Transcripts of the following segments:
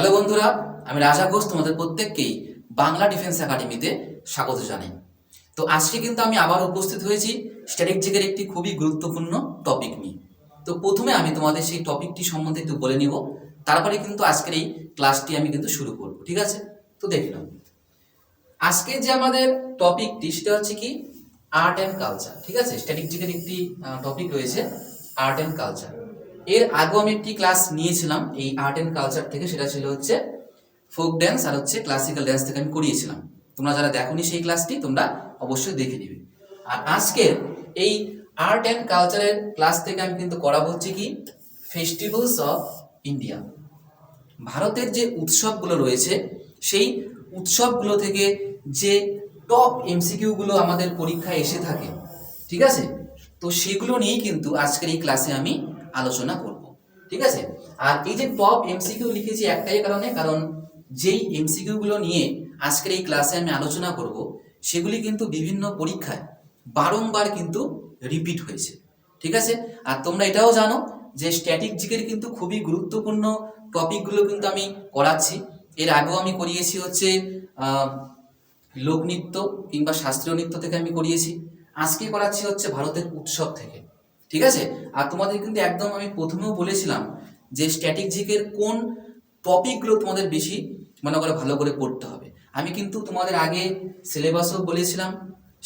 Hello বন্ধুরা, আমি রাজা ঘোষ তোমাদের প্রত্যেককেই বাংলা ডিফেন্স একাডেমিতে স্বাগত জানাই। তো আজকে কিন্তু আমি আবার উপস্থিত হয়েছি স্ট্র্যাটেজিকের একটি খুবই গুরুত্বপূর্ণ টপিক নিয়ে। তো প্রথমে আমি তোমাদের সেই টপিকটি সম্বন্ধে একটু বলে নিব, তারপরে কিন্তু আজকের এই ক্লাসটি আমি কিন্তু শুরু করব, ঠিক আছে? তো দেখে নাও। আজকে যে আমাদের টপিকটি সেটা হচ্ছে কি আর্ট অ্যান্ড কালচার ঠিক আছে? স্ট্র্যাটেজিকের একটি টপিক রয়েছে আর্ট অ্যান্ড কালচার এর আগেও আমি একটি ক্লাস নিয়েছিলাম, এই আর্ট অ্যান্ড কালচার থেকে, সেটা ছিল হচ্ছে ফোক ড্যান্স আর হচ্ছে ক্লাসিক্যাল ড্যান্স থেকে আমি করিয়েছিলাম। তোমরা যারা দেখোনি সেই ক্লাসটি তোমরা অবশ্যই দেখে নিবে। আর আজকের এই আর্ট অ্যান্ড কালচারের ক্লাস থেকে আমি কিন্তু করাবো হচ্ছে কি ফেস্টিভ্যালস অফ ইন্ডিয়া ভারতের যে উৎসবগুলো রয়েছে, সেই উৎসবগুলো থেকে যে টপ এমসিকিউগুলো আমাদের পরীক্ষায় এসে থাকে, ঠিক আছে? তো সেগুলো নিয়েই কিন্তু আজকের এই ক্লাসে আমি আলোচনা করব, ঠিক আছে? আর এই যে টপ এমসিকিউ লিখেছি একটাই কারণে, কারণ যেই এমসিকিউগুলো নিয়ে আজকের এই ক্লাসে আমি আলোচনা করব, সেগুলি কিন্তু বিভিন্ন পরীক্ষায় বারংবার কিন্তু রিপিট হয়েছে, ঠিক আছে? আর তোমরা এটাও জানো যে স্ট্যাটিক জিকের কিন্তু খুবই গুরুত্বপূর্ণ টপিকগুলো কিন্তু আমি করাচ্ছি। এর আগেও আমি করিয়েছি হচ্ছে লোকনৃত্য কিংবা শাস্ত্রীয় নৃত্য থেকে আমি করিয়েছি। আজকে করাচ্ছি হচ্ছে ভারতের উৎসব থেকে। ঠিক আছে? আর তোমাদের কিন্তু একদম আমি প্রথমেও বলেছিলাম যে স্ট্যাটিক জিকের কোন টপিকগুলো তোমাদের বেশি মনে করে ভালো করে পড়তে হবে। আমি কিন্তু তোমাদের আগে সিলেবাসও বলেছিলাম,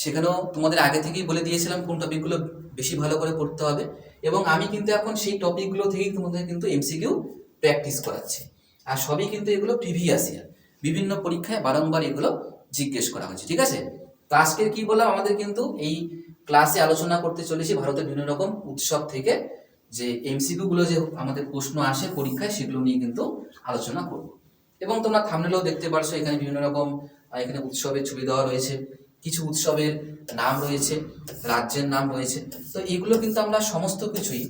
সেখানেও তোমাদের আগে থেকেই বলে দিয়েছিলাম কোন টপিকগুলো বেশি ভালো করে পড়তে হবে এবং আমি কিন্তু এখন সেই টপিকগুলো থেকেই তোমাদের কিন্তু এমসিকিউ প্র্যাকটিস করাচ্ছি। আর সবই কিন্তু এগুলো প্রিভিয়াস ইয়ার বিভিন্ন পরীক্ষায় বারংবার এগুলো জিজ্ঞেস করা হয়েছে, ঠিক আছে? তো আজকের কি বললাম? আমাদের কিন্তু এই ক্লাসে আলোচনা করতে চলেছি ভারতের বিভিন্ন রকম উৎসব থেকে, যে এমসিকিউ গুলো যে আমাদের প্রশ্ন আসে পরীক্ষায় সেগুলো নিয়ে কিন্তু আলোচনা করব। এবং তোমরা থামনেলেও দেখতে পারছ, এখানে বিভিন্ন রকম এখানে উৎসবের ছবি দেওয়া রয়েছে, কিছু উৎসবের নাম রয়েছে, রাজ্যের নাম রয়েছে। তো এগুলো কিন্তু আমরা সমস্ত কিছুই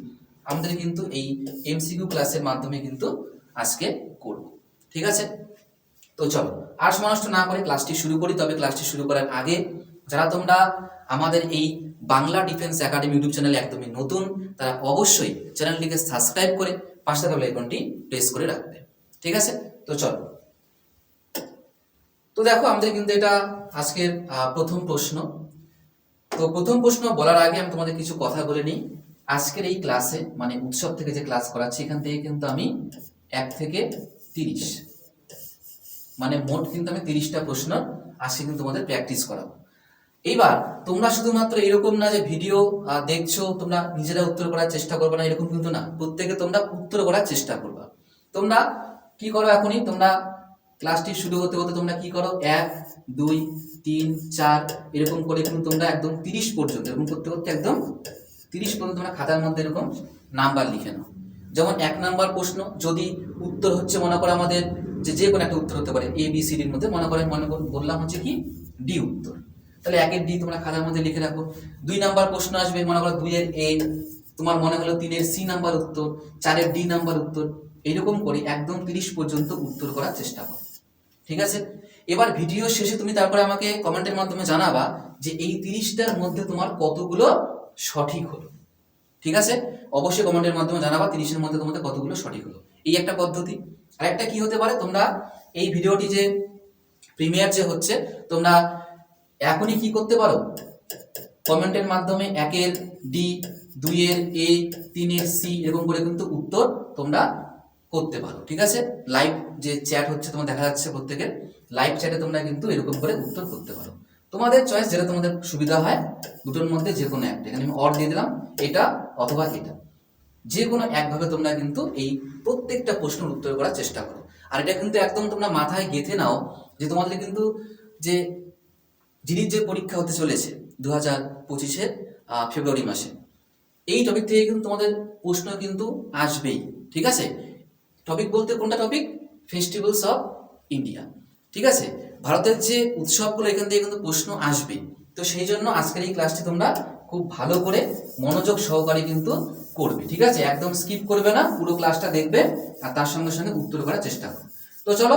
আমাদের কিন্তু এই এমসিকিউ ক্লাসের মাধ্যমে কিন্তু আজকে করব। ঠিক আছে? তো চলো আর সময় নষ্ট না করে ক্লাসটি শুরু করি, তবে ক্লাসটি শুরু করার আগে যারা তোমরা আমাদের এই বাংলা ডিফেন্স একাডেমি ইউটিউব চ্যানেলে একদমই নতুন, তারা অবশ্যই চ্যানেলটিকে সাবস্ক্রাইব করে পাশে থাকা আইকনটি প্রেস করে রাখবে। ঠিক আছে? তো চলো। তো দেখো, আমাদের কিন্তু এটা আজকের প্রথম প্রশ্ন। তো প্রথম প্রশ্ন বলার আগে আমি তোমাদের কিছু কথা বলে নিই। আজকের এই ক্লাসে মানে উৎসব থেকে যে ক্লাস করাচ্ছি, এখান থেকে কিন্তু আমি এক থেকে তিরিশ। মানে মোট কিন্তু আমি তিরিশটা প্রশ্ন আজকে কিন্তু তোমাদের প্র্যাকটিস করাবো। এইবার তোমরা শুধুমাত্র এরকম না যে ভিডিও দেখছ, তোমরা নিজেরা উত্তর করার চেষ্টা করবে না, এরকম কিন্তু না। প্রত্যেকে তোমরা উত্তর করার চেষ্টা করবা। তোমরা কি করো এখনই? তোমরা ক্লাসটি শুরু হতে হতে তোমরা কি করো? এক, দুই, তিন, চার, এরকম করে কিন্তু তোমরা একদম তিরিশ পর্যন্ত, এরকম করতে করতে একদম তিরিশ পর্যন্ত তোমরা খাতার মধ্যে এরকম নাম্বার লিখে নাও। যেমন এক নাম্বার প্রশ্ন, যদি উত্তর হচ্ছে মনে করো আমাদের যে যে কোনো একটা উত্তর হতে পারে এ বি সি ডির মধ্যে মনে করে, মনে বললাম হচ্ছে কি? ডি উত্তর। তাহলে একের ডি তোমরা খাতার মধ্যে লিখে রাখো। দুই নাম্বার প্রশ্ন আসবে, মনে করো দুইয়ের এ তোমার মনে হলো তিনের সি নাম্বার উত্তর চারের ডি নাম্বার উত্তর, এরকম করে একদম তিরিশ পর্যন্ত উত্তর করার চেষ্টা করো। ঠিক আছে? এবার ভিডিও শেষে তুমি তারপরে আমাকে কমেন্টের মাধ্যমে জানাবা যে এই তিরিশটার মধ্যে তোমার কতগুলো সঠিক হলো। ঠিক আছে? অবশ্যই কমেন্টের মাধ্যমে জানাবা তিরিশের মধ্যে তোমাদের কতগুলো সঠিক হলো। এই একটা পদ্ধতি। আর একটা কি হতে পারে? তোমরা এই ভিডিওটি যে প্রিমিয়ার যে হচ্ছে, তোমরা এখনই কি করতে পারো? কমেন্টের মাধ্যমে একের ডি দুইয়ের এ তিনের সি এরকম করে কিন্তু উত্তর তোমরা করতে পারো, ঠিক আছে? লাইভ যে চ্যাট হচ্ছে তোমার দেখা যাচ্ছে প্রত্যেকের লাইভ চ্যাটে তোমরা কিন্তু এরকম করে উত্তর করতে পারো। তোমাদের চয়েস যেটা তোমাদের সুবিধা হয়, দুটোর মধ্যে যে কোনো একটা, এখানে আমি অর দিয়ে দিলাম, এটা অথবা এটা। যে কোনো একভাবে তোমরা কিন্তু এই প্রত্যেকটা প্রশ্নের উত্তর করার চেষ্টা করো। আর এটা কিন্তু একদম তোমরা মাথায় গেঁথে নাও যে তোমাদের কিন্তু যে যিনি যে পরীক্ষা হতে চলেছে দু হাজার পঁচিশে ফেব্রুয়ারি মাসে, এই টপিক থেকে কিন্তু তোমাদের প্রশ্ন কিন্তু আসবেই, ঠিক আছে? টপিক বলতে কোনটা টপিক ফেস্টিভ্যালস অফ ইন্ডিয়া ঠিক আছে? ভারতের যে উৎসবগুলো এখান থেকে কিন্তু প্রশ্ন আসবে তো সেই জন্য আজকের এই ক্লাসটি তোমরা খুব ভালো করে মনোযোগ সহকারে কিন্তু করবে, ঠিক আছে? একদম স্কিপ করবে না, পুরো ক্লাসটা দেখবে আর তার সঙ্গে সঙ্গে উত্তর করার চেষ্টা করবে তো চলো,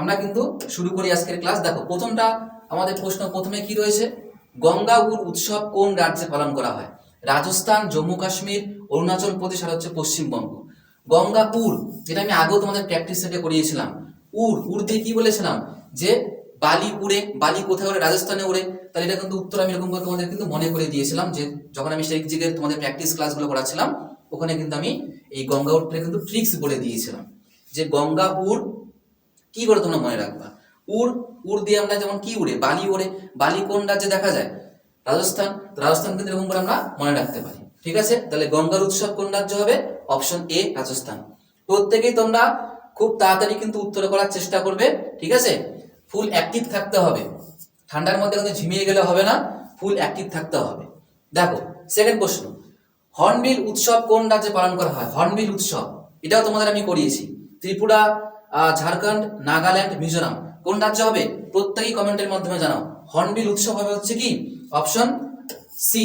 আমরা কিন্তু শুরু করি আজকের ক্লাস দেখো, প্রথমটা আমাদের প্রশ্ন প্রথমে কি রয়েছে? গঙ্গাগুর উৎসব কোন রাজ্যে পালন করা হয়? রাজস্থান, জম্মু কাশ্মীর, অরুণাচল প্রদেশ আর হচ্ছে পশ্চিমবঙ্গ। গঙ্গাপুর যেটা আমি আগেও তোমাদের প্র্যাকটিস সেটে করিয়েছিলাম। উর উড় দিয়ে কি বলেছিলাম? যে বালি উড়ে, বালি কোথায় উড়ে, রাজস্থানে উড়ে, তাহলে এটা কিন্তু উত্তর আমি এরকম করে তোমাদের কিন্তু মনে করে দিয়েছিলাম যে যখন আমি সেই জিগের তোমাদের প্র্যাকটিস ক্লাসগুলো করাচ্ছিলাম ওখানে কিন্তু আমি এই গঙ্গা উড়টা কিন্তু ট্রিক্স বলে দিয়েছিলাম। যে গঙ্গা উড় কি করে তোমরা মনে রাখবা? উড় উড় দিয়ে আমরা যেমন কি উড়ে? বালি ওড়ে। বালি কোন রাজ্যে দেখা যায়? রাজস্থান। রাজস্থান কিন্তু এরকম করে আমরা মনে রাখতে পারি। ঠিক আছে? তাহলে গঙ্গার উৎসব কোন রাজ্য হবে? Option A Rajasthan. প্রত্যেকেই তোমরা খুব তাড়াতাড়ি কিন্তু উত্তর করার চেষ্টা করবে। ঠিক আছে? ফুল অ্যাক্টিভ থাকতে হবে। ঠান্ডার মধ্যে কিন্তু ঝিমিয়ে গেলে হবে না। ফুল অ্যাক্টিভ থাকতে হবে। দেখো সেকেন্ড প্রশ্ন। হর্নবিল উৎসব কোন রাজ্যে পালন করা হয়? হর্নবিল উৎসব। এটাও তোমাদের আমি করিয়েছি। ত্রিপুরা ঝাড়খণ্ড, নাগাল্যান্ড, মিজোরাম। কোন রাজ্য হবে? প্রত্যেকেই কমেন্টের মাধ্যমে জানাও। হর্নবিল উৎসব হবে হচ্ছে কি? Option C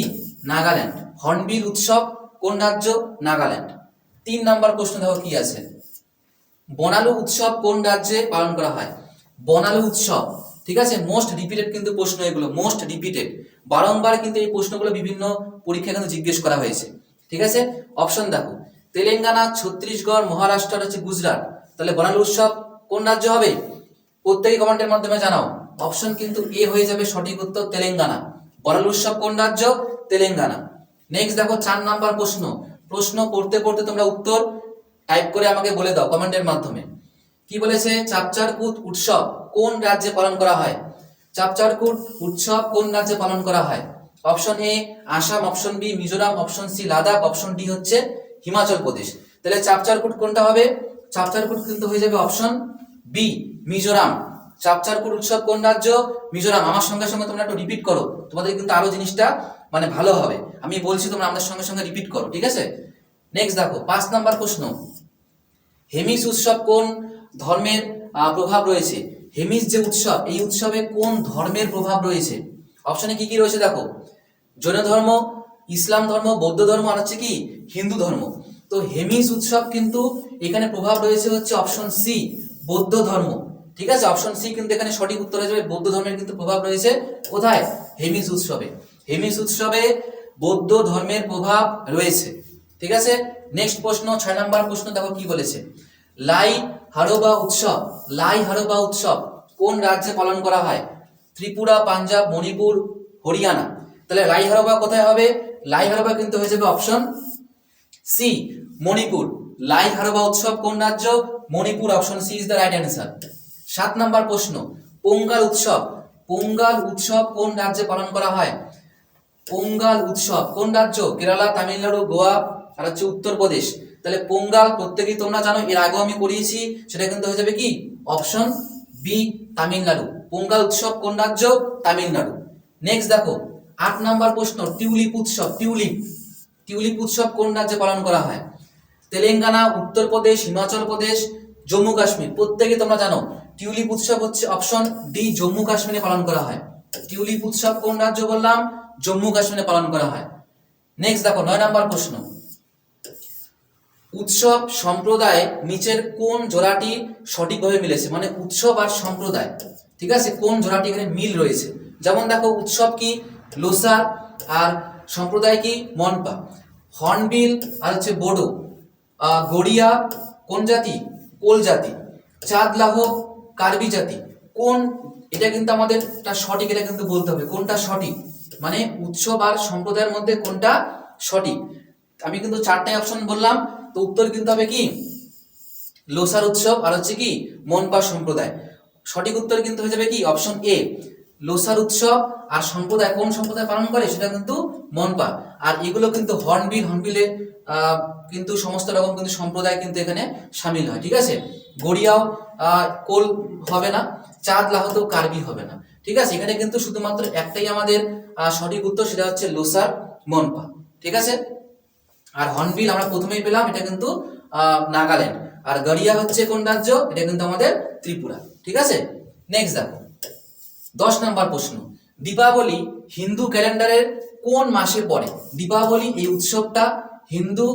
Nagaland. হর্নবিল উৎসব কোন রাজ্য? নাগাল্যান্ড। তিন নাম্বার প্রশ্ন দেখো কি আছে? বনালু উৎসব কোন রাজ্যে পালন করা হয়? বনালু উৎসব, ঠিক আছে? মোস্ট রিপিটেড কিন্তু প্রশ্ন এগুলো মোস্ট রিপিটেড বারংবার কিন্তু এই প্রশ্নগুলো বিভিন্ন পরীক্ষা কিন্তু জিজ্ঞেস করা হয়েছে, ঠিক আছে? অপশন দেখো, তেলেঙ্গানা, ছত্তিশগড়, মহারাষ্ট্র হচ্ছে গুজরাট। তাহলে বনালু উৎসব কোন রাজ্য হবে? প্রত্যেকে কমেন্টের মাধ্যমে জানাও। অপশন কিন্তু এ হয়ে যাবে সঠিক উত্তর তেলেঙ্গানা। বনালু উৎসব কোন রাজ্য? তেলেঙ্গানা। নেক্সট দেখো চার নাম্বার প্রশ্ন। প্রশ্ন পড়তে পড়তে তোমরা উত্তর টাইপ করে আমাকে বলে দাও কমেন্টের মাধ্যমে। কি বলেছে? চাপচারকুট উৎসব কোন রাজ্যে পালন করা হয়? চাপচারকুট উৎসব কোন রাজ্যে পালন করা হয়? Option A Assam. Option B Mizoram. Option C Ladakh. Option D হচ্ছে হিমাচল প্রদেশ। তাহলে চাপচারকুট কোনটা হবে? চাপচারকুট কিন্তু হয়ে যাবে অপশন বি মিজোরাম চাপচারকুট উৎসব কোন রাজ্য? মিজোরাম, আমার সঙ্গে সঙ্গে তোমরা একটু রিপিট করো। তোমাদের কিন্তু আরও জিনিসটা মানে ভালো হবে। আমি বলছি তোমরা আমাদের সঙ্গে সঙ্গে রিপিট করো, ঠিক আছে? নেক্সট দেখো, পাঁচ নাম্বার প্রশ্ন। হেমিস উৎসব কোন ধর্মের প্রভাব রয়েছে? হেমিস যে উৎসব, এই উৎসবে কোন ধর্মের প্রভাব রয়েছে? অপশনে কি কি রয়েছে দেখো? জৈন ধর্ম, ইসলাম ধর্ম, বৌদ্ধ ধর্ম, আর হচ্ছে কি? হিন্দু ধর্ম। তো হেমিস উৎসব কিন্তু এখানে প্রভাব রয়েছে হচ্ছে অপশন সি বৌদ্ধ ধর্ম। ঠিক আছে? অপশন সি কিন্তু এখানে সঠিক উত্তর হয়ে যাবে। বৌদ্ধ ধর্মের কিন্তু প্রভাব রয়েছে। কোথায়? হেমিস উৎসবে। হেমিস উৎসবে বৌদ্ধ ধর্মের প্রভাব রয়েছে। ঠিক আছে? নেক্সট প্রশ্ন, ছয় নাম্বার প্রশ্ন দেখো কি বলেছে। লাই হারোবা উৎসব, লাই হারোবা উৎসব কোন রাজ্যে পালন করা হয়? ত্রিপুরা, পাঞ্জাব, মণিপুর, হরিয়ানা। তাহলে লাই হারোবা কোথায় হবে? লাই হারোবা কিন্তু হয়ে যাবে অপশন সি মণিপুর। লাই হারোবা উৎসব কোন রাজ্য? Manipur option C is the right answer সাত নাম্বার প্রশ্ন, পোঙ্গাল উৎসব পোঙ্গাল উৎসব কোন রাজ্যে পালন করা হয়? পোঙ্গাল উৎসব কোন রাজ্য? কেরালা, তামিলনাড়ু, গোয়া, আর হচ্ছে উত্তরপ্রদেশ তাহলে পোঙ্গাল প্রত্যেকেই তোমরা জানো, এর আগেও আমি করিয়েছি সেটা কিন্তু হয়ে যাবে কি? Option B Tamil Nadu. পোঙ্গাল উৎসব কোন রাজ্য? তামিলনাড়ু। নেক্সট দেখো, আট নাম্বার প্রশ্ন, টিউলিপ উৎসব, টিউলিপ। টিউলিপ উৎসব কোন রাজ্যে পালন করা হয়? তেলেঙ্গানা উত্তরপ্রদেশ হিমাচল প্রদেশ, জম্মু কাশ্মীর প্রত্যেকে তোমরা জানো। টিউলিপ উৎসব হচ্ছে অপশন ডি জম্মু কাশ্মীরে পালন করা হয়। টিউলিপ উৎসব কোন রাজ্য বললাম? জম্মু কাশ্মীরে পালন করা হয়। নেক্সট দেখো, নয় নাম্বার প্রশ্ন। উৎসব সম্প্রদায় নিচের কোন জোড়াটি সঠিকভাবে মিলেছে? মানে উৎসব আর সম্প্রদায়, ঠিক আছে? কোন জোড়াটি এখানে মিল রয়েছে? যেমন দেখো, উৎসব কি? লোসা আর সম্প্রদায় কি? মনপা। হর্নবিল আর হচ্ছে বোডো। গড়িয়া কোন জাতি? কোল জাতি। চাঁদ চাঁদলাহ কার্বি জাতি। কোন, এটা কিন্তু আমাদের সঠিক, এটা কিন্তু বলতে হবে। কোনটা সঠিক? মানে উৎসব আর সম্প্রদায়ের মধ্যে কোনটা সঠিক? আমি কিন্তু চারটাই অপশন বললাম, তো উত্তর কিন্তু হবে কি? লোসার উৎসব, আর হচ্ছে কি? মনপা সম্প্রদায়। সঠিক উত্তর কিন্তু হয়ে যাবে কি? অপশন এ লোসার উৎসব, আর সম্প্রদায়, কোন সম্প্রদায় পালন করে? সেটা কিন্তু মনপা। আর এগুলো কিন্তু হর্নবিল হর্নবিলে কিন্তু সমস্ত রকম কিন্তু সম্প্রদায় কিন্তু এখানে সামিল হয়, ঠিক আছে? গড়িয়াও কোল হবে না, চাঁদ লাহতেও কার্বি হবে না। ঠিক আছে? এখানে কিন্তু শুধুমাত্র একটাই আমাদের সঠিক উত্তর, সেটা হচ্ছে লোসার মনপা। ঠিক আছে? আর হর্নবিল আমরা প্রথমেই পেলাম, এটা কিন্তু নাগাল্যান্ড। আর গড়িয়া হচ্ছে কোন রাজ্য? এটা কিন্তু আমাদের ত্রিপুরা। ঠিক আছে? নেক্সট দেখো। দশ নম্বর প্রশ্ন। দীপাবলি হিন্দু ক্যালেন্ডারের কোন মাসে পড়ে? দীপাবলি এই উৎসবটা হিন্দু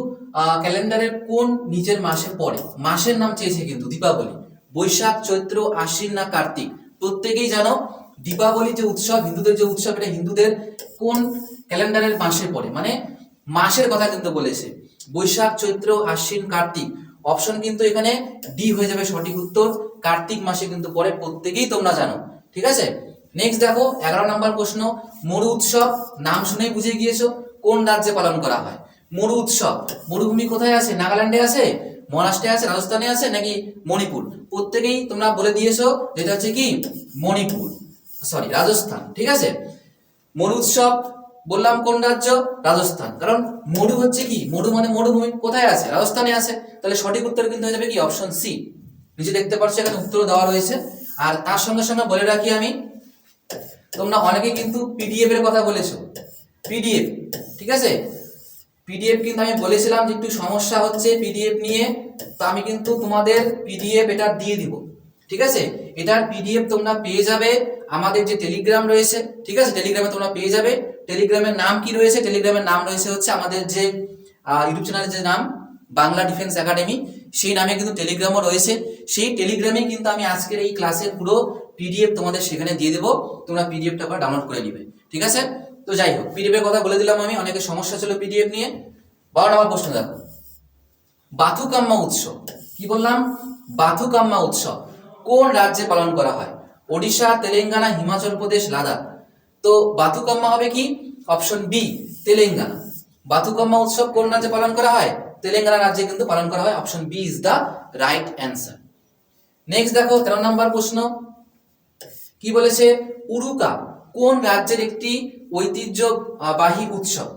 ক্যালেন্ডারের কোন নিজের মাসে পড়ে? মাসের নাম চেয়েছে কিন্তু দীপাবলি। বৈশাখ, চৈত্র, আশ্বিন না কার্তিক? প্রত্যেকেই জানো, দীপাবলি যে উৎসব, হিন্দুদের যে উৎসব, এটা হিন্দুদের কোন ক্যালেন্ডারের মাসে পড়ে? মানে মাসের কথা কিন্তু বলেছে। বৈশাখ, চৈত্র, আশ্বিন, কার্তিক। অপশন কিন্তু এখানে ডি হয়ে যাবে সঠিক উত্তর। কার্তিক মাসে কিন্তু পরে প্রত্যেকেই তোমরা জানো। ঠিক আছে? নেক্সট দেখো, এগারো নম্বর প্রশ্ন। মরু উৎসব, নাম শুনেই বুঝে গিয়েছো, কোন রাজ্যে পালন করা হয়? মরু উৎসব। মরুভূমি কোথায় আছে? নাগাল্যান্ডে আছে? মহারাষ্ট্রে আছে? রাজস্থানে আছে? নাকি মণিপুর? প্রত্যেকেই তোমরা বলে দিয়েছ, যেটা হচ্ছে কি? মণিপুর। সরি রাজস্থান, ঠিক আছে? মরু উৎসব, বললাম কোন রাজ্য? রাজস্থান। কারণ মরু হচ্ছে কি? মরু মানে মরুভূমি কোথায় আছে? রাজস্থানে আছে। তাহলে সঠিক উত্তর কিন্তু হয়ে যাবে কি? অপশন সি নিচে দেখতে পাচ্ছ এখানে উত্তর দেওয়া রয়েছে। আর তার সঙ্গে সঙ্গে বলে রাখি আমি, তোমরা অনেকে কিন্তু পিডিএফ এর কথা বলেছ। পিডিএফ ঠিক আছে? পিডিএফ কিন্তু আমি বলেছিলাম যে একটু সমস্যা হচ্ছে পিডিএফ নিয়ে, তো আমি কিন্তু তোমাদের পিডিএফ এটা দিয়ে দিব। ঠিক আছে? এটার পিডিএফ তোমরা পেয়ে যাবে আমাদের যে টেলিগ্রাম রয়েছে। ঠিক আছে? টেলিগ্রামে তোমরা পেয়ে যাবে। টেলিগ্রামের নাম কি রয়েছে? টেলিগ্রামের নাম রয়েছে হচ্ছে আমাদের যে ইউটিউব চ্যানেলের যে নাম, বাংলা ডিফেন্স একাডেমি সেই নামে কিন্তু টেলিগ্রামও রয়েছে। সেই টেলিগ্রামে কিন্তু আমি আজকের এই ক্লাসের পুরো পিডিএফ তোমাদের সেখানে দিয়ে দেবো। তোমরা পিডিএফটা আবার ডাউনলোড করে নিবে। ঠিক আছে? তো যাই হোক পিডিএফ এর কথা বলে দিলাম আমি অনেকের সমস্যা ছিল পিডিএফ নিয়ে। বারো নম্বর প্রশ্ন দেখো। বাথুকাম্মা উৎসব, কি বললাম? বাথুকাম্মা উৎসব, কোন রাজ্যে পালন করা হয়? ওড়িশা, তেলেঙ্গানা, হিমাচল প্রদেশ, লাদাখ। তো বাথুকাম্মা হবে কি? Option B Telangana. বাথুকাম্মা উৎসব কোন রাজ্যে পালন করা হয়? তেলেঙ্গানা রাজ্যে কিন্তু পালন করা হয়। Option B is the right answer next দেখো, তেরো নম্বর প্রশ্ন। কি বলেছে? উরুকা কোন রাজ্যের একটি ঐতিহ্যবাহী উৎসব?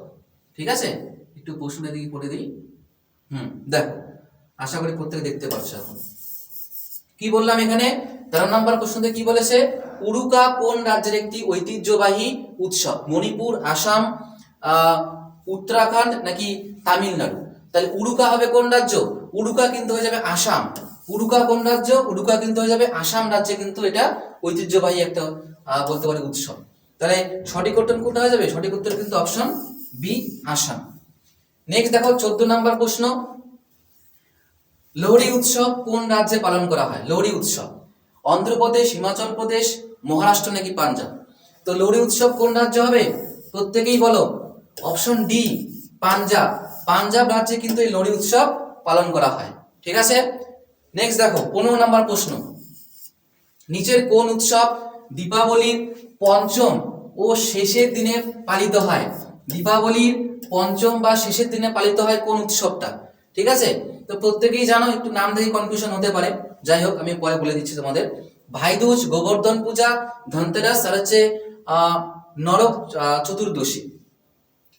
ঠিক আছে? একটু প্রশ্নটা দিকে পড়ে দিই। হুম, দেখো, আশা করি প্রত্যেকে দেখতে পাচ্ছ এখন। কি বললাম এখানে? তেরো নম্বর প্রশ্নতে কি বলেছে? উরুকা কোন রাজ্যের একটি ঐতিহ্যবাহী উৎসব? মণিপুর, আসাম উত্তরাখণ্ড নাকি তামিলনাড়ু? তাহলে উড়ুকা হবে কোন রাজ্য? উড়ুকা কিন্তু হয়ে যাবে আসাম। উড়ুকা কোন রাজ্য? উড়ুকা কিন্তু হয়ে যাবে আসাম রাজ্যে কিন্তু এটা ঐতিহ্যবাহী একটা বলতে পারে উৎসব। তাহলে সঠিক উত্তর কোনটা হয়ে যাবে? সঠিক উত্তর কিন্তু অপশন বি আসাম। নেক্সট দেখো, চোদ্দ নম্বর প্রশ্ন। লোহড়ি উৎসব কোন রাজ্যে পালন করা হয়? লোহড়ি উৎসব। অন্ধ্রপ্রদেশ, হিমাচল প্রদেশ, মহারাষ্ট্র নাকি পাঞ্জাব? তো লোহড়ি উৎসব কোন রাজ্য হবে? প্রত্যেকেই বলো। Option D Punjab. পাঞ্জাব রাজ্যে কিন্তু এই লোহড়ি উৎসব পালন করা হয়। ঠিক আছে? নেক্সট দেখো, পনেরো নম্বর প্রশ্ন। নিচের কোন উৎসব দীপাবলির পঞ্চম ও শেষের দিনে পালিত হয়। দীপাবলির পঞ্চম বা শেষের দিনে পালিত হয় কোন উৎসবটা? ঠিক আছে? তো প্রত্যেকেই জানো, একটু নাম দেখে কনফিউশন হতে পারে। যাই হোক, আমি পরে বলে দিচ্ছি তোমাদের। ভাইদুজ, গোবর্ধন পূজা, ধনতেরাস আর হচ্ছে নরক চতুর্দশী।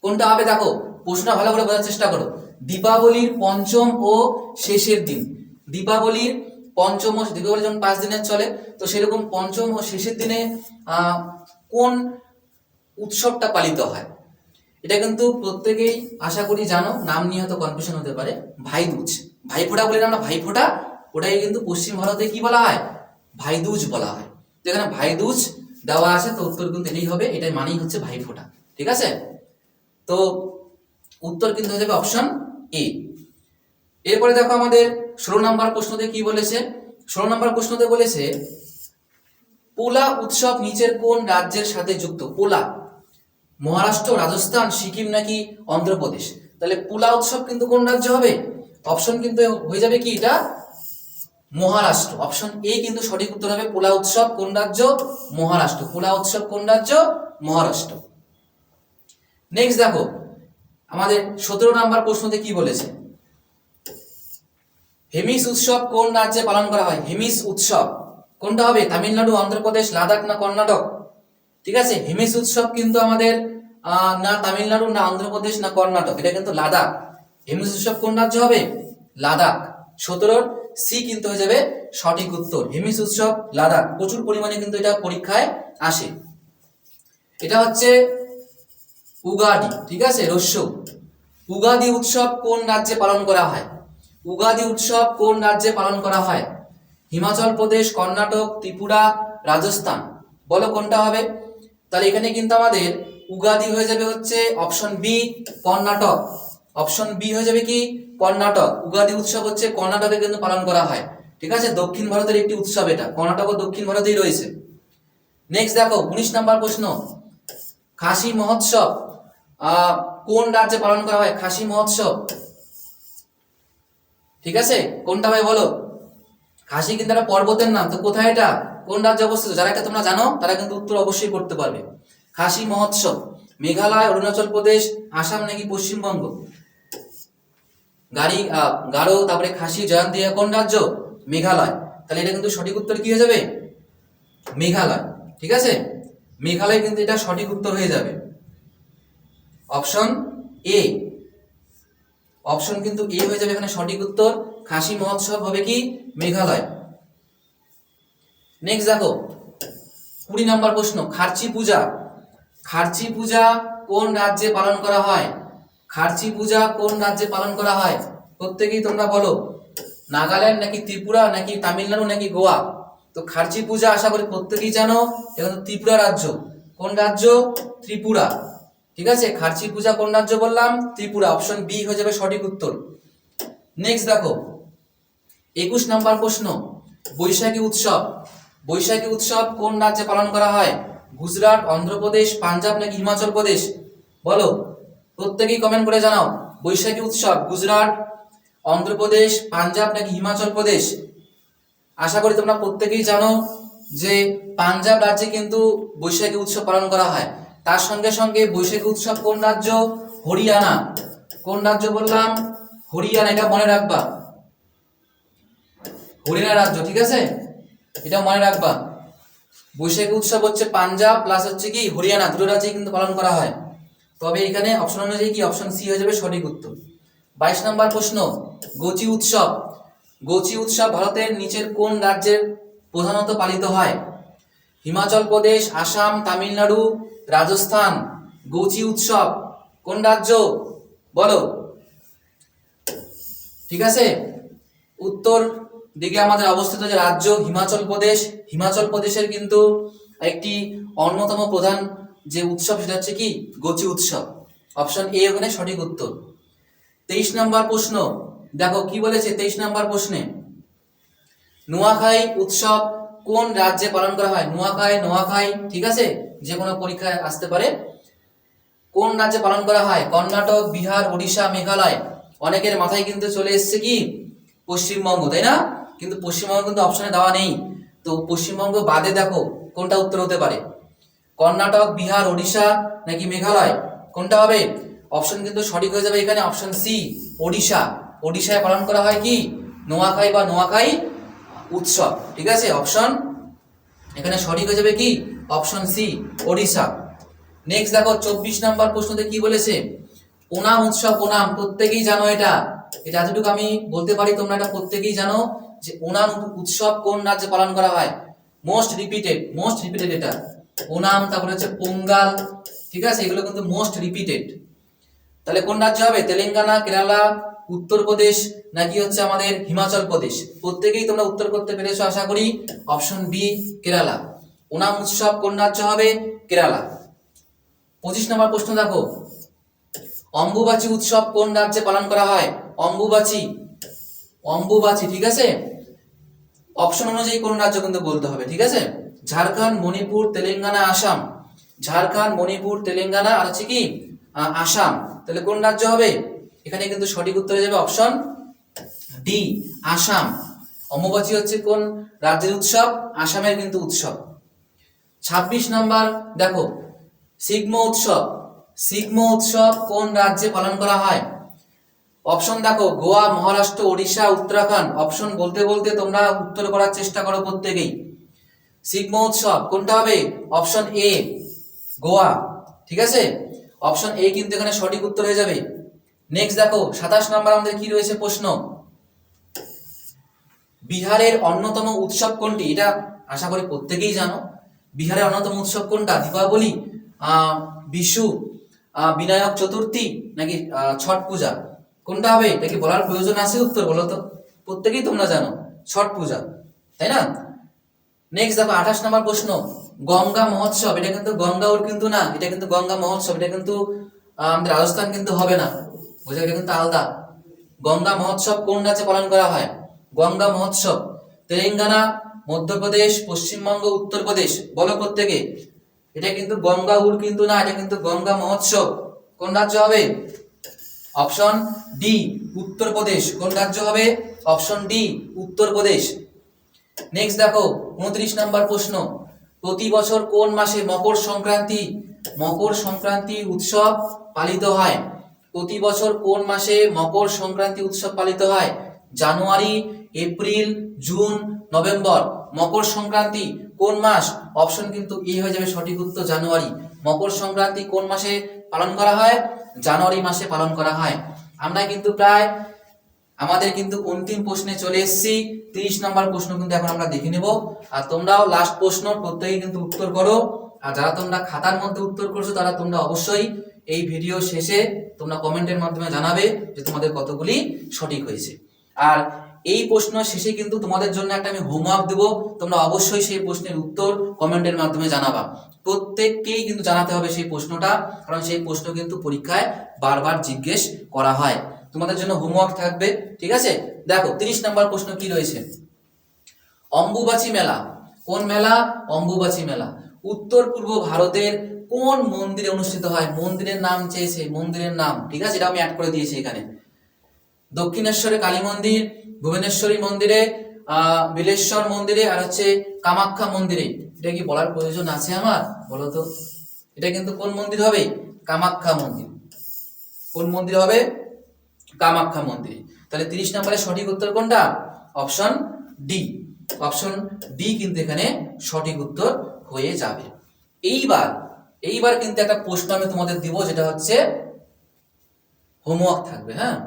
কোনটা হবে দেখো? প্রশ্নটা ভালো করে বোঝার চেষ্টা করো। দীপাবলির পঞ্চম ও শেষের দিন। দীপাবলির পঞ্চম ও দীপাবলি যখন পাঁচ দিনের চলে, তো সেরকম পঞ্চম ও শেষের দিনে কোন উৎসবটা পালিত হয়? এটা কিন্তু প্রত্যেকেই আশা করি জানো, নাম নিয়ে হয়তো কনফিউশন হতে পারে। ভাইদুজ। ভাইফোঁটা বলে আমরা ভাইফোঁটা ওটাই কিন্তু পশ্চিম ভারতে কি বলা হয়? ভাইদুজ বলা হয়। তো এখানে ভাইদুজ দেওয়া আছে, তো উত্তর কিন্তু এটাই হবে এটাই মানেই হচ্ছে ভাইফোঁটা। ঠিক আছে? তো উত্তর কিন্তু হয়ে যাবে অপশন এ এরপরে দেখো আমাদের ষোলো নম্বর প্রশ্নতে কি বলেছে? ষোলো নম্বর প্রশ্নতে বলেছে, পোলা উৎসব নিচের কোন রাজ্যের সাথে যুক্ত? পোলা, মহারাষ্ট্র, রাজস্থান, সিকিম নাকি অন্ধ্রপ্রদেশ? তাহলে পোলা উৎসব কিন্তু কোন রাজ্য হবে? অপশন কিন্তু হয়ে যাবে কি এটা? মহারাষ্ট্র। অপশন এ কিন্তু সঠিক উত্তর হবে পোলা উৎসব কোন রাজ্য? মহারাষ্ট্র। পোলা উৎসব কোন রাজ্য? মহারাষ্ট্র। নেক্সট দেখো, আমাদের সতেরো নাম্বার প্রশ্নতে কি বলেছে? হেমিস উৎসব কোন রাজ্যে পালন করা হয়? হেমিস উৎসব। কোনটা হবে? তামিলনাড়ু, অন্ধ্রপ্রদেশ, লাদাখ না কর্ণাটক? ঠিক আছে? হেমিস উৎসব কিন্তু আমাদের না তামিলনাড়ু, না অন্ধ্রপ্রদেশ, না কর্ণাটক। এটা কিন্তু লাদাখ। হেমিস উৎসব কোন রাজ্য হবে? লাদাখ। সতেরোর সি কিন্তু হয়ে যাবে সঠিক উত্তর। হেমিস উৎসব লাদাখ। প্রচুর পরিমাণে কিন্তু এটা পরীক্ষায় আসে। এটা হচ্ছে উগাদি। ঠিক আছে? রস্য। উগাদি উৎসব কোন রাজ্যে পালন করা হয়? উগাদি উৎসব কোন রাজ্যে পালন করা হয়? হিমাচল প্রদেশ, কর্ণাটক, ত্রিপুরা, রাজস্থান। বলো কোনটা হবে? তাহলে এখানে কিন্তু আমাদের উগাদি হয়ে যাবে হচ্ছে option B Karnataka. Option B হয়ে যাবে কি? কর্ণাটক। উগাদি উৎসব হচ্ছে কর্ণাটকে কিন্তু পালন করা হয়। ঠিক আছে? দক্ষিণ ভারতের একটি উৎসব এটা। কর্ণাটক ও দক্ষিণ ভারতেই রয়েছে। নেক্সট দেখো, উনিশ নাম্বার প্রশ্ন। খাসি মহোৎসব কোন রাজ্যে পালন করা হয়? খাসি মহোৎসব। ঠিক আছে? কোনটা ভাই বলো? খাসি কিন্তু একটা পর্বতের নাম, তো কোথায় এটা? কোন রাজ্যে অবস্থিত? যারা এটা তোমরা জানো, তারা কিন্তু উত্তর অবশ্যই করতে পারবে। খাসি মহোৎসব, মেঘালয়, অরুণাচল প্রদেশ, আসাম নাকি পশ্চিমবঙ্গ? গাড়ি গারো, তারপরে খাসি জয়ন্তিয়া, কোন রাজ্য? মেঘালয়। তাহলে এটা কিন্তু সঠিক উত্তর কি হয়ে যাবে? মেঘালয়। ঠিক আছে? মেঘালয় কিন্তু এটা সঠিক উত্তর হয়ে যাবে। অপশন এ অপশন কিন্তু এ হয়ে যাবে এখানে সঠিক উত্তর। খাসি মহোৎসব হবে কি? মেঘালয়। নেক্সট দেখো, কুড়ি নম্বর প্রশ্ন, খার্চি পূজা। খার্চি পূজা কোন রাজ্যে পালন করা হয়? খার্চি পূজা কোন রাজ্যে পালন করা হয়? প্রত্যেকেই তোমরা বলো। নাগাল্যান্ড নাকি ত্রিপুরা নাকি তামিলনাড়ু নাকি গোয়া? তো খার্চি পূজা আশা করি প্রত্যেকেই জানো এখন ত্রিপুরা রাজ্য। কোন রাজ্য? ত্রিপুরা। ঠিক আছে? খার্চি পূজা কোন রাজ্য বললাম, ত্রিপুরা অপশন বি হয়ে যাবে সঠিক উত্তর। নেক্সট দেখো, একুশ নম্বর প্রশ্ন, বৈশাখী উৎসব। বৈশাখী উৎসব কোন রাজ্যে পালন করা হয়? গুজরাট, অন্ধ্রপ্রদেশ, পাঞ্জাব নাকি হিমাচল প্রদেশ? বলো, প্রত্যেকেই কমেন্ট করে জানাও। বৈশাখী উৎসব গুজরাট, অন্ধ্রপ্রদেশ, পাঞ্জাব নাকি হিমাচল প্রদেশ? আশা করি তোমরা প্রত্যেকেই জানো যে পাঞ্জাব রাজ্যে কিন্তু বৈশাখী উৎসব পালন করা হয়। তার সঙ্গে সঙ্গে বৈশাখী উৎসব কোন রাজ্য? হরিয়ানা। কোন রাজ্য বললাম? হরিয়ানা, এটা মনে রাখবা। হরিয়ানা রাজ্য, ঠিক আছে? এটা মনে রাখবা। বৈশাখী উৎসব হচ্ছে পাঞ্জাব প্লাস হচ্ছে কি? হরিয়ানা, দুটো রাজ্যে কিন্তু পালন করা হয়। তবে এখানে অপশন অনুযায়ী কি? অপশন সি হয়ে যাবে সঠিক উত্তর। বাইশ নম্বর প্রশ্ন, গোচি উৎসব। গোচি উৎসব ভারতের নিচের কোন রাজ্যের প্রধানত পালিত হয়? হিমাচল প্রদেশ, আসাম, তামিলনাড়ু রাজস্থান, গোচি উৎসব, কোন রাজ্য? বলো। ঠিক আছে? উত্তর দিকে আমাদের অবস্থিত যে রাজ্য, হিমাচল প্রদেশ। হিমাচল প্রদেশের কিন্তু একটি অন্যতম প্রধান যে উৎসব, সেটা হচ্ছে কি? গোচি উৎসব। অপশন এ ওখানে সঠিক উত্তর। তেইশ নম্বর প্রশ্ন। দেখো, কি বলেছে তেইশ নম্বর প্রশ্নে? নোয়াখাই উৎসব কোন রাজ্যে পালন করা হয়? নোয়াখাই নোয়াখাই, ঠিক আছে? যে কোনো পরীক্ষায় আসতে পারে। কোন রাজ্যে পালন করা হয়? কর্ণাটক, বিহার, ওড়িশা, মেঘালয়। অনেকের মাথায় কিন্তু চলে এসছে কি? পশ্চিমবঙ্গ, তাই না? কিন্তু পশ্চিমবঙ্গ কিন্তু অপশনে দেওয়া নেই। তো পশ্চিমবঙ্গ বাদে দেখো, কোনটা উত্তর হতে পারে? কর্ণাটক, বিহার, ওড়িশা নাকি মেঘালয়? কোনটা হবে? অপশন কিন্তু সঠিক হয়ে যাবে এখানে অপশন সি ওড়িশা। ওড়িশায় পালন করা হয় কি? নোয়াখাই বা নোয়াখাই উৎসব, ঠিক আছে? অপশন এখানে সঠিক হয়ে যাবে কি? অপশন সি ওড়িশা নেক্সট দেখো, চব্বিশ নাম্বার প্রশ্নতে কি বলেছে? ওনাম উৎসব ওনাম প্রত্যেকেই জানো এটা। এটা এতটুকু আমি বলতে পারি, তোমরা এটা প্রত্যেকেই জানো যে ওনাম উৎসব কোন রাজ্যে পালন করা হয়? মোস্ট রিপিটেড মোস্ট রিপিটেড এটা। ওনাম তারপরে হচ্ছে পোঙ্গাল, ঠিক আছে? এগুলো কিন্তু মোস্ট রিপিটেড তাহলে কোন রাজ্য হবে? তেলেঙ্গানা, কেরালা উত্তরপ্রদেশ নাকি হচ্ছে আমাদের হিমাচল প্রদেশ? প্রত্যেকেই তোমরা উত্তর করতে পেরেছ, আশা করি। Option B, Kerala. ওনাম উৎসব কোন রাজ্য হবে? কেরালা। পঁচিশ নম্বর প্রশ্ন দেখো। অম্বুবাচী উৎসব কোন রাজ্যে পালন করা হয়? অম্বুবাচী। অম্বুবাচী, ঠিক আছে? অপশন অনুযায়ী কোন রাজ্য কিন্তু বলতে হবে, ঠিক আছে? ঝাড়খণ্ড, মণিপুর, তেলেঙ্গানা, আসাম। ঝাড়খণ্ড, মণিপুর, তেলেঙ্গানা, আর হচ্ছে কি আসাম। তাহলে কোন রাজ্য হবে? এখানে কিন্তু সঠিক উত্তর হয়ে যাবে অপশন ডি আসাম। অম্বুবাচী হচ্ছে কোন রাজ্যের উৎসব? আসামের কিন্তু উৎসব। ছাব্বিশ নম্বর, দেখো, সিগম উৎসব। সিগম উৎসব কোন রাজ্যে পালন করা হয়? অপশন দেখো, গোয়া, মহারাষ্ট্র, ওড়িশা, উত্তরাখণ্ড। অপশন বলতে বলতে তোমরা উত্তর করার চেষ্টা করো প্রত্যেকেই। সিগম উৎসব, কোনটা হবে? Option A Goa. ঠিক আছে? অপশন এ কিন্তু এখানে সঠিক উত্তর হয়ে যাবে। নেক্সট দেখো, সাতাশ নাম্বার আমাদের কি রয়েছে প্রশ্ন? বিহারের অন্যতম উৎসব কোনটি? এটা আশা করি প্রত্যেকেই জানো। বিহারের অন্যতম উৎসব কোনটা? দীপাবলি বিশু বিনায়ক চতুর্থী, নাকি ছট পূজা? কোনটা হবে? এটা কি বলার প্রয়োজন আছে উত্তর বলো তো? প্রত্যেকেই তোমরা জানো, ছট পূজা, তাই না? নেক্সট দেখো, আঠাশ নম্বর প্রশ্ন। গঙ্গা মহোৎসব, এটা কিন্তু গঙ্গা ওর কিন্তু না, এটা কিন্তু গঙ্গা মহোৎসব, এটা কিন্তু আমাদের রাজস্থান কিন্তু হবে না। এটা কিন্তু আলাদা। গঙ্গা মহোৎসব কোন রাজ্যে পালন করা হয়? গঙ্গা মহোৎসব, তেলেঙ্গানা, মধ্যপ্রদেশ, পশ্চিমবঙ্গ, উত্তরপ্রদেশ, বলো প্রত্যেকে। এটা কিন্তু গঙ্গাউর কিন্তু না, এটা কিন্তু গঙ্গা মহোৎসব। কোন রাজ্য হবে? Option D, Uttar Pradesh. কোন রাজ্য হবে? Option D, Uttar Pradesh. নেক্সট দেখো, উনত্রিশ নাম্বার প্রশ্ন। প্রতি বছর কোন মাসে মকর সংক্রান্তি মকর সংক্রান্তি উৎসব পালিত হয়? প্রতি বছর কোন মাসে মকর সংক্রান্তি উৎসব পালিত হয়? January, April, June, November. Makar Sankranti কোন মাস? অপশন কিন্তু এ হয়ে যাবে সঠিক উত্তর জানুয়ারি। মকর সংক্রান্তি কোন মাসে পালন করা হয়? জানুয়ারি মাসে পালন করা হয়। আমরা কিন্তু প্রায়, আমাদের কিন্তু অন্তিম প্রশ্নে চলে এসেছি। তিরিশ নম্বর প্রশ্ন কিন্তু এখন আমরা দেখে নেব। আর তোমরাও লাস্ট প্রশ্ন প্রত্যেকে কিন্তু উত্তর করো। আর যারা তোমরা খাতার মধ্যে উত্তর করছ, তারা তোমরা অবশ্যই এই ভিডিও শেষে তোমরা কমেন্টের মাধ্যমে জানাবে যে তোমাদের কতগুলি সঠিক হয়েছে। আর এই প্রশ্ন শেষে কিন্তু তোমাদের জন্য একটা আমি হোমওয়ার্ক দেবো। তোমরা অবশ্যই সেই প্রশ্নের উত্তর কমেন্টের মাধ্যমে জানাবা। প্রত্যেককেই কিন্তু জানাতে হবে সেই প্রশ্নটা, কারণ সেই প্রশ্ন কিন্তু পরীক্ষায় বারবার জিজ্ঞেস করা হয়। তোমাদের জন্য হোমওয়ার্ক থাকবে, ঠিক আছে? দেখো, তিরিশ নম্বর প্রশ্ন কি রয়েছে? অম্বুবাচী মেলা। কোন মেলা? অম্বুবাচী মেলা। উত্তর পূর্ব ভারতের কোন মন্দিরে অনুষ্ঠিত হয়? মন্দিরের নাম চেয়েছে, মন্দিরের নাম। ঠিক আছে? এটা আমি অ্যাড করে দিয়েছি এখানে। দক্ষিণেশ্বরে কালী মন্দির, ভুবনেশ্বরী মন্দিরে বিলেশ্বর মন্দিরে, আর হচ্ছে কামাখ্যা মন্দিরে। এটা কি বলার প্রয়োজন আছে আমার? বলো তো। এটা কিন্তু কোন মন্দির হবে? কামাখ্যা মন্দির। কোন মন্দির হবে? কামাখ্যা মন্দির। তাহলে তিরিশ নম্বরের সঠিক উত্তর কোনটা? Option D. অপশন ডি কিন্তু এখানে সঠিক উত্তর হয়ে যাবে। এইবার এইবার কিন্তু একটা প্রশ্ন আমি তোমাদের দিব, যেটা হচ্ছে হোমওয়ার্ক থাকবে হ্যাঁ?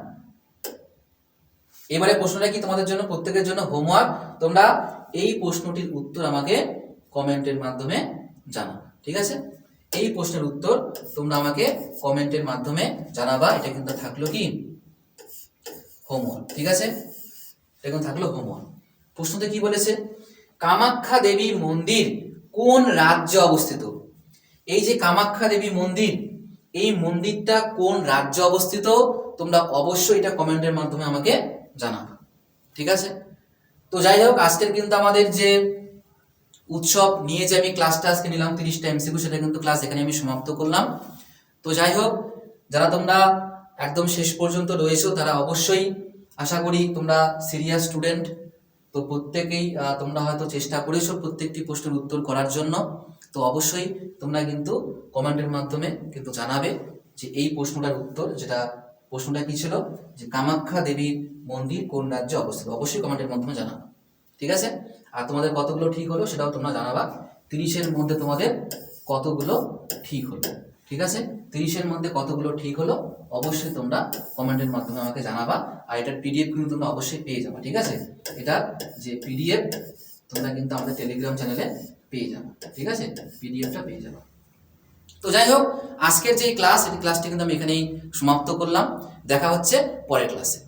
এবারে প্রশ্নটা কি তোমাদের জন্য, প্রত্যেকের জন্য হোমওয়ার্ক তোমরা এই প্রশ্নটির উত্তর আমাকে কমেন্টের মাধ্যমে জানাও, ঠিক আছে? এই প্রশ্নের উত্তর তোমরা আমাকে কমেন্টের মাধ্যমে জানাবা, এটা কিন্তু থাকল কি? হোমওয়ার্ক ঠিক আছে? এটা কিন্তু থাকল হোমওয়ার্ক প্রশ্নতে কি বলেছে? কামাখ্যা দেবী মন্দির কোন রাজ্যে অবস্থিত? এই যে কামাখ্যা দেবী মন্দির, এই মন্দিরটা কোন রাজ্যে অবস্থিত? তোমরা অবশ্যই এটা কমেন্টের মাধ্যমে আমাকে জানাবে। ঠিক আছে? তো যাই হোক, আজকের কিন্তু আমাদের যে উৎসব নিয়ে যে আমি ক্লাসটা আজকে নিলাম, তিরিশটা এমসিকিউ সেটা কিন্তু ক্লাস এখানে আমি সমাপ্ত করলাম। তো যাই হোক, যারা তোমরা একদম শেষ পর্যন্ত রয়েছো, তারা অবশ্যই আশা করি তোমরা সিরিয়াস স্টুডেন্ট তো প্রত্যেকেই তোমরা হয়তো চেষ্টা করেছ প্রত্যেকটি প্রশ্নের উত্তর করার জন্য। তো অবশ্যই তোমরা কিন্তু কমেন্টের মাধ্যমে কিন্তু জানাবে যে এই প্রশ্নটার উত্তর, যেটা প্রশ্নটা কি ছিল? যে কামাখ্যা দেবীর মন্দির কোন রাজ্যে অবস্থিত? অবশ্যই কমেন্টের মাধ্যমে জানাবে। ঠিক আছে? আর তোমাদের কতগুলো ঠিক হলো সেটাও তোমরা জানাবা। তিরিশের মধ্যে তোমাদের কতগুলো ঠিক হলো? ঠিক আছে? তিরিশের মধ্যে কতগুলো ঠিক হলো? অবশ্যই তোমরা কমেন্টের মাধ্যমে আমাকে জানাবা। আর এটার পিডিএফ কিন্তু তোমরা অবশ্যই পেয়ে যাবে। ঠিক আছে? এটা যে পিডিএফ তোমরা কিন্তু আমাদের টেলিগ্রাম চ্যানেলে পেয়ে যাব। ঠিক আছে? পিডিএফটা পেয়ে যাব। তো যাই হোক, আজকের যে ক্লাস এই ক্লাসটি কিন্তু আমি এখানেই সমাপ্ত করলাম। দেখা হচ্ছে পরের ক্লাসে